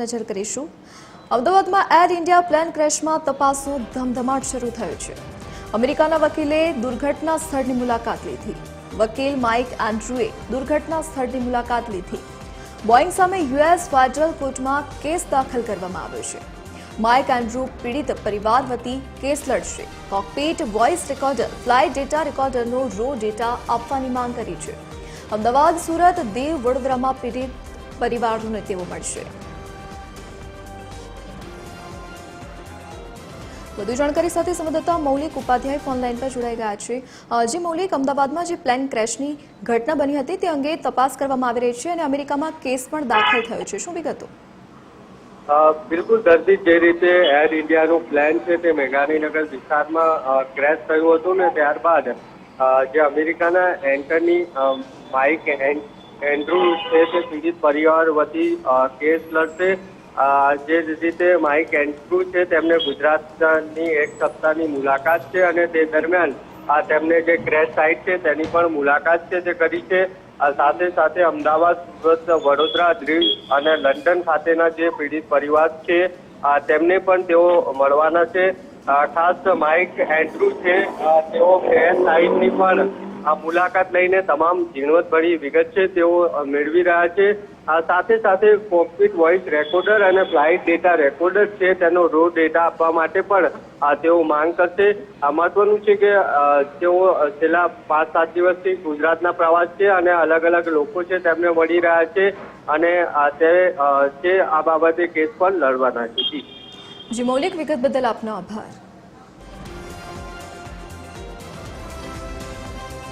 નજર કરીશું. અમદાવાદમાં એર ઇન્ડિયા પ્લેન ક્રેશમાં તપાસનો ધમધમાટ શરૂ થયો છે. અમેરિકાના વકીલે દુર્ઘટના સ્થળની મુલાકાત લીધી. વકીલ માઇક એન્ડ્રુએ દુર્ઘટના સ્થળની મુલાકાત લીધી. બોઈંગ સામે યુએસ ફેડરલ કોર્ટમાં કેસ દાખલ કરવામાં આવ્યો છે. માઇક એન્ડ્રુ પીડિત પરિવાર વતી કેસ લડશે. Cockpit voice recorder, flight data રેકોર્ડરનો raw data આપવાની માંગ કરી છે. અમદાવાદ, સુરત, દેવ, વડોદરામાં પીડિત પરિવારોને તેઓ મળશે. વધુ જાણકારી સાથે સંવાદદાતા મૌલિક ઉપાધ્યાય ફોનલાઈન પર જોડાઈ ગયા છે. જે મૌલિક, અમદાવાદમાં જે પ્લેન ક્રેશની ઘટના બની હતી તે અંગે તપાસ કરવામાં આવી રહી છે અને અમેરિકામાં કેસ પણ દાખલ થયો છે. શું વિગતો? બિલકુલ દર્દી જે રીતે એર ઇન્ડિયાનું પ્લેન છે તે મેઘાણીનગર વિસ્તારમાં ક્રેશ થયું હતું ને ત્યારબાદ જે અમેરિકાના એન્ટરની માઇક એન- એન્ડ્રુ છે તે પીડિત પરિવાર વતી કેસ લડશે. જે રીતે માઇક એન્ડ્રુ છે, તેમને ગુજરાતની એક સપ્તાહની મુલાકાત છે અને તે દરમિયાન આ તેમને જે ક્રેશ સાઇટ છે, તેની પણ મુલાકાત છે તે કરી છે. સાથે સાથે અમદાવાદ, સુરત, વડોદરા દીવ અને લંડન ખાતેના જે પીડિત પરિવાર છે તેમને પણ તેઓ મળવાના છે. ખાસ માઇક એન્ડ્રુ છે તેઓ ક્રેશ સાઇટની પણ આ મુલાકાત લઈને તમામ ઝીણવટભરી વિગત છે, તેઓ મેળવી રહ્યા છે. આ સાથે સાથે કોકપિટ વોઇસ રેકોર્ડર અને ફ્લાઇટ ડેટા રેકોર્ડર છે, તેનો રો ડેટા આપવા માટે પણ આ તેઓ માંગ કરશે. આ મહત્વનું છે કે તેઓ છેલ્લા પાંચ સાત દિવસથી ગુજરાતના પ્રવાસ છે અને અલગ અલગ લોકો છે તેમને મળી રહ્યા છે અને તે આ બાબતે કેસ પણ લડવાના છે. જી, મૌલિક વિગત બદલ આપનો આભાર.